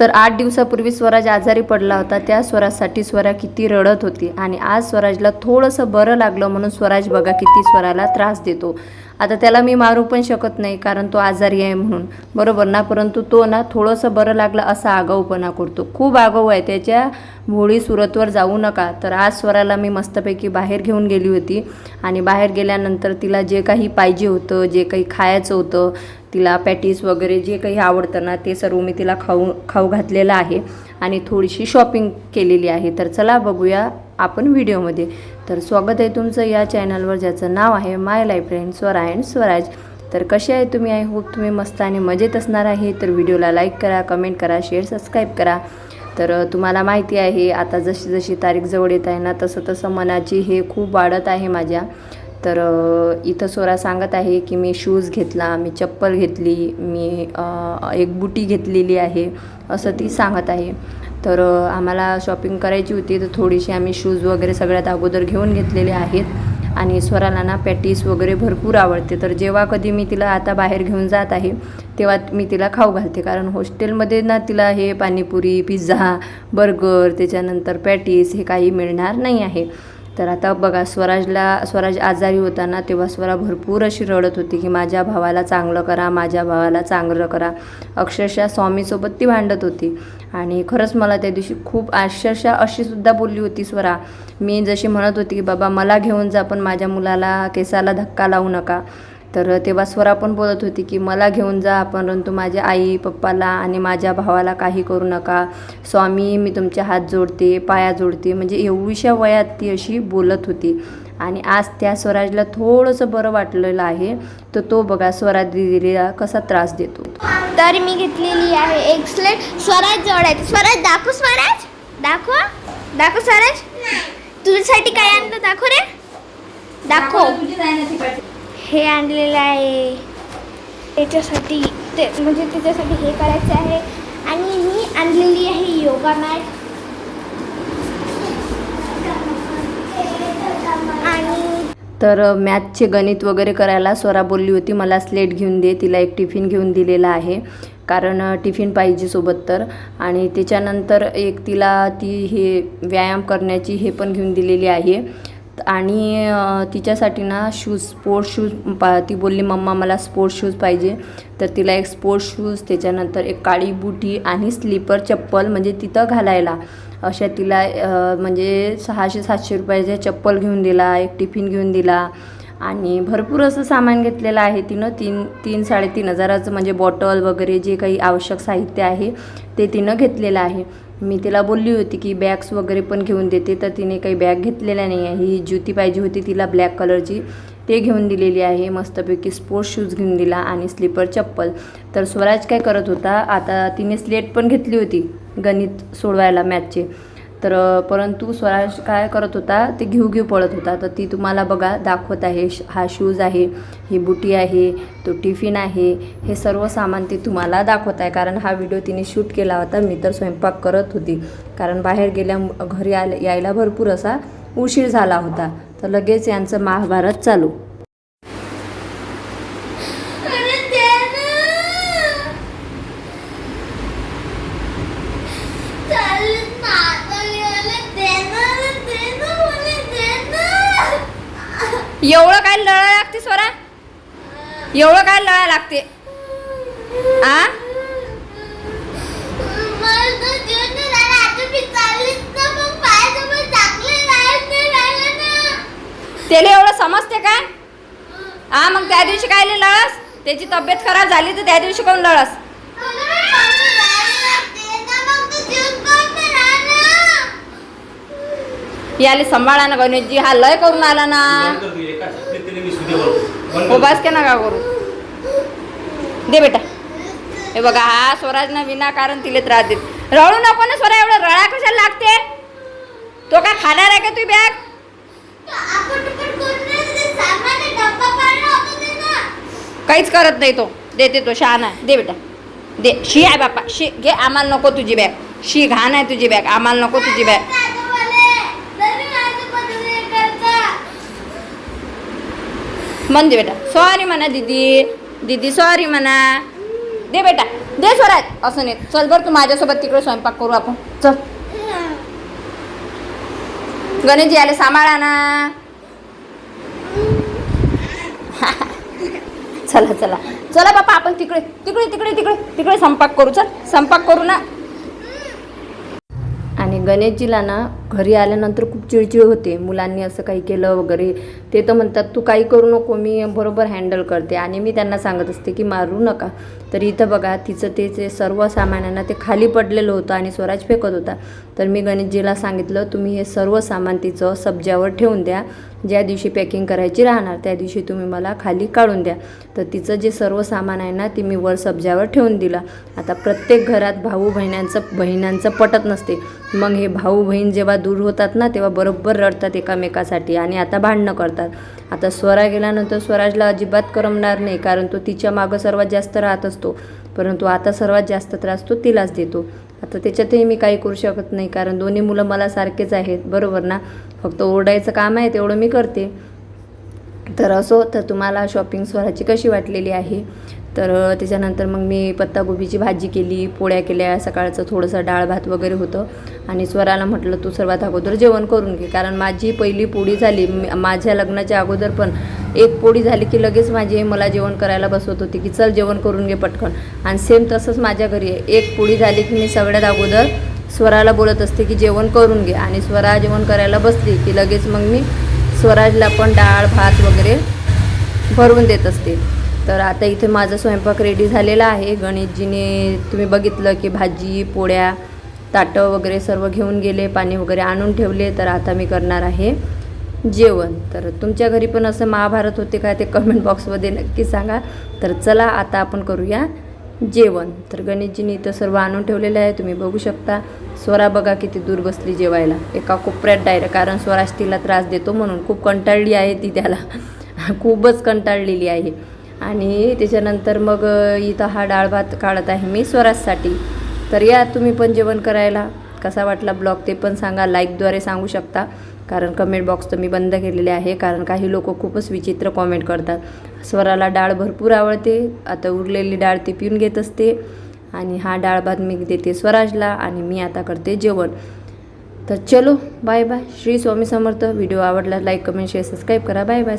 तर आठ दिवसापूर्वी स्वराज आजारी पडला होता. त्या स्वराजसाठी स्वरा किती रडत होती आणि आज स्वराजला थोडंसं बरं लागलं म्हणून स्वराज बघा किती स्वराला त्रास देतो. आता त्याला मी मारू पण शकत नाही कारण तो आजारी आहे म्हणून. बरोबर ना? परंतु तो ना थोडंसं बरं लागलं असा आगाऊपणा करतो. खूप आगाऊ आहे. त्याच्या भोळी सुरतवर जाऊ नका. तर आज स्वराला मी मस्तपैकी बाहेर घेऊन गेली होती आणि बाहेर गेल्यानंतर तिला जे काही पाहिजे होतं जे काही खायचं होतं तिला पॅटीस वगैरे जे काही आवडतं ना ते सर्व मी तिला खाऊ खाऊ घातलेलं आहे. आणि थोडीशी शॉपिंग केलेली आहे. तर चला बघूया आपण व्हिडिओमध्ये. तर स्वागत आहे तुमचं या चॅनलवर ज्याचं नाव आहे my life friend Swara and Swaraj. तर कसे आहे तुम्ही? आय होप तुम्ही मस्त आणि मजेत असणार आहे. तर व्हिडिओला लाईक करा कमेंट करा शेअर सबस्क्राईब करा. तर तुम्हाला माहिती आहे आता जशी जशी तारीख जवळ येत आहे ना तसं तसं मनाची हे खूप वाढत आहे माझ्या. तर इथं सोरा सांगत आहे की मी शूज घेतला मी चप्पल घेतली मी एक बुटी घेतलेली आहे असं ती सांगत आहे. तर आम्हाला शॉपिंग करायची होती तर थोडीशी आम्ही शूज वगैरे सगळ्यात अगोदर घेऊन घेतलेले आहेत. आणि स्वराला ना पॅटीस वगैरे भरपूर आवडते. तर जेव्हा कधी मी तिला आता बाहेर घेऊन जात आहे तेव्हा मी तिला खाऊ घालते. कारण हॉस्टेलमध्ये ना तिला हे पाणीपुरी पिझ्झा बर्गर त्याच्यानंतर पॅटीस हे काही मिळणार नाही आहे. तर आता बघा स्वराजला स्वराज आजारी होता ना तेव्हा स्वरा भरपूर अशी रडत होती की माझ्या भावाला चांगलं करा माझ्या भावाला चांगलं करा. अक्षरशः स्वामीसोबत ती भांडत होती. आणि खरंच मला त्या दिवशी खूप अक्षरशः अशी सुद्धा बोलली होती स्वरा. मी जशी म्हणत होती की बाबा मला घेऊन जा पण माझ्या मुलाला केसाला धक्का लावू नका. तर तेव्हा स्वरा पण बोलत होती की मला घेऊन जा परंतु माझ्या आई पप्पाला आणि माझ्या भावाला काही करू नका. स्वामी मी तुमचे हात जोडते पाया जोडते. म्हणजे एवढीशा वयात ती अशी बोलत होती. आणि आज त्या स्वराजला थोडंसं बरं वाटलेलं आहे. तर तो बघा स्वराज दिदीला कसा त्रास देतो. तर मी घेतलेली आहे. एक स्लेट स्वराज जोडायचं. स्वराज दाखव स्वराज. दाखव. दाखव स्वराज. तुझ्यासाठी काय आणलं? दाखव रे. दाखव. हे आणलेलं आहे. त्याच्यासाठी ते म्हणजे त्याच्यासाठी हे करायचं आहे. आणि मी आणलेली आहे योगा मॅट. आणि तर मॅथचे गणित वगैरे करायला स्वरा बोलली होती. मला स्लेट घेऊन दे. तिला एक टिफिन घेऊन दिलेला आहे. कारण टिफिन पाहिजे सोबत तर. आणि त्याच्यानंतर एक तिला ती हे व्यायाम करण्याची हे पण घेऊन दिलेली आहे. आणि तिच्यासाठी ना शूज स्पोर्ट्स शूज पा ती बोलली मम्मा मला स्पोर्ट्स शूज पाहिजे. तर तिला एक स्पोर्ट्स शूज त्याच्यानंतर एक काळी बुटी आणि स्लीपर चप्पल म्हणजे तिथं घालायला. अशा तिला म्हणजे सहाशे सातशे रुपयाचे चप्पल घेऊन दिला एक टिफिन घेऊन दिला. आणि भरपूर असं सामान घेतलेलं आहे तिनं. तीन तीन साडेतीन हजाराचं म्हणजे बॉटल वगैरे जे काही आवश्यक साहित्य आहे ते तिनं घेतलेलं आहे. मी तिला बोलली होती की बॅग्स वगैरे पण घेऊन देते तर तिने काही बॅग घेतलेल्या नाही आहे. ही ज्युती पाहिजे होती तिला ब्लॅक कलरची ते घेऊन दिलेली आहे. मस्तपैकी स्पोर्ट्स शूज घेऊन दिला आणि स्लीपर चप्पल. तर स्वराज काय करत होता आता तिने स्लेट पण घेतली होती गणित सोडवायला मॅथचे तर परंतु स्वराज काय करत होता ते घेऊ घेऊ पळत होता. तर ती तुम्हाला बघा दाखवत आहे श- हा शूज आहे ही बुटी आहे तो टिफिन आहे हे सर्व सामान ती तुम्हाला दाखवत आहे. कारण हा व्हिडिओ तिने शूट केला होता मी तर स्वयंपाक करत होती. कारण बाहेर गेल्या घरी आल्या यायला भरपूर असा उशीर झाला होता. तर लगेच यांचं महाभारत चालू. काय लळा लागते स्वरा? एवढं काय लळा लागते? आ? त्याला एवढं समजते काय हा मग त्या दिवशी काय लळस? त्याची तब्येत खराब झाली तर त्या दिवशी कोण लळस? याले सांभाळा ना गणेशजी हा लय करून आला ना. उभाच के नका करू दे बेटा. हे बघा हा स्वराज ना विनाकारण तिले त्रास देत. रळू नको ना स्वरा एवढं रळा कशाला लागते? तो काय खाणार आहे का तू बॅग काहीच करत नाही तो. देते तो शहाण आहे. दे बेटा. दे. शी आहे बापा शी घे. आम्हाला नको तुझी बॅग शी घाण आहे तुझी बॅग आम्हाला नको तुझी बॅग म्हण दे बेटा सॉरी म्हणा दीदी दीदी सॉरी म्हणा दे बेटा दे स्वराज असं नाही चल बरं तू माझ्यासोबत तिकडे स्वयंपाक करू आपण चल गणेशजी आले सांभाळा ना चला चला चला बापा आपण तिकडे तिकडे तिकडे तिकडे तिकडे स्वयंपाक करू चल स्वयंपाक करू ना आणि गणेशजीला ना घरी आल्यानंतर खूप चिडचिड होते. मुलांनी असं काही केलं वगैरे. ते तर म्हणतात तू काही करू नको मी बरोबर हँडल करते. आणि मी त्यांना सांगत असते की मारू नका. तर इथं बघा तिचं ते जे सर्व सामानांना ते खाली पडलेलं होतं आणि स्वराज फेकत होता. तर मी गणेशजीला सांगितलं तुम्ही हे सर्व सामान तिचं सब्जावर ठेवून द्या. ज्या दिवशी पॅकिंग करायची राहणार त्या दिवशी तुम्ही मला खाली काढून द्या. तर तिचं जे सर्व सामान आहे ना ती मी वर सब्जावर ठेवून दिलं. आता प्रत्येक घरात भाऊ बहिणांचं बहिणांचं पटत नसते. मग हे भाऊ बहीण जेव्हा दूर होतात ना तेव्हा बरोबर रडतात एकामेकासाठी आणि आता भांडणं करतात. आता स्वरा गेल्यानंतर स्वराजला अजिबात करमणार नाही कारण तो तिच्या मागं सर्वात जास्त राहत असतो. परंतु आता सर्वात जास्त त्रास तो तिलाच देतो. आता त्याच्यातही मी काही करू शकत नाही कारण दोन्ही मुलं मला सारखेच आहेत. बरोबर ना? फक्त ओरडायचं काम आहे तेवढं मी करते. तर असो तर तुम्हाला शॉपिंग स्वराची कशी वाटलेली आहे? तर त्याच्यानंतर मग मी पत्तागोबीची भाजी केली पोळ्या केल्या सकाळचं थोडंसं डाळ भात वगैरे होतं. आणि स्वराला म्हटलं तू सर्वात अगोदर जेवण करून घे. कारण माझी पहिली पोळी झाली माझ्या लग्नाच्या अगोदर पण एक पोळी झाली की लगेच माझी मला जेवण करायला बसवत होती की चल जेवण करून घे पटकन. आणि सेम तसंच माझ्या घरी आहे एक पोळी झाली की मी सगळ्यात अगोदर स्वराला बोलत असते की जेवण करून घे. आणि स्वरा जेवण करायला बसली की लगेच मग मी स्वराजला पण डाळ भात वगैरे भरून देत असते. तर आता इथे माझा स्वयंपाक रेडी झालेला आहे. गणेशजीने तुम्ही बघितलं की भाजी पोळ्या ताटं वगैरे सर्व घेऊन गेले पाणी वगैरे आणून ठेवले. तर आता मी करणार आहे जेवण. तर तुमच्या घरी पण असं महाभारत होते का ते कमेंट बॉक्समध्ये नक्की सांगा. तर चला आता आपण करूया जेवण. तर गणेशजीने इथं सर्व आणून ठेवलेलं आहे. तुम्ही बघू शकता. स्वरा बघा किती दूर बसली जेवायला. एका कोपऱ्यात डायरेक्ट कारण स्वराज तिला त्रास देतो म्हणून खूप कंटाळली आहे ती त्याला. खूपच कंटाळलेली आहे. आणि त्याच्यानंतर मग इथं हा डाळ भात काढत आहे मी स्वराजसाठी. तर या तुम्ही पण जेवण करायला. कसा वाटला ब्लॉग ते पण सांगा. लाईकद्वारे सांगू शकता. कारण कमेंट बॉक्स तर मी बंद केलेले आहे कारण काही लोक खूपच विचित्र कॉमेंट करतात. स्वराला डाळ भरपूर आवडते आता उरलेली डाळ ती पिऊन घेत असते आणि हा डाळ भात मी देते स्वराजला आणि मी आता करते जेवण. तर चलो bye bye Shri Swami Samarth. Video आवडला लाईक कमेंट शेअर सबस्क्राईब करा. Bye bye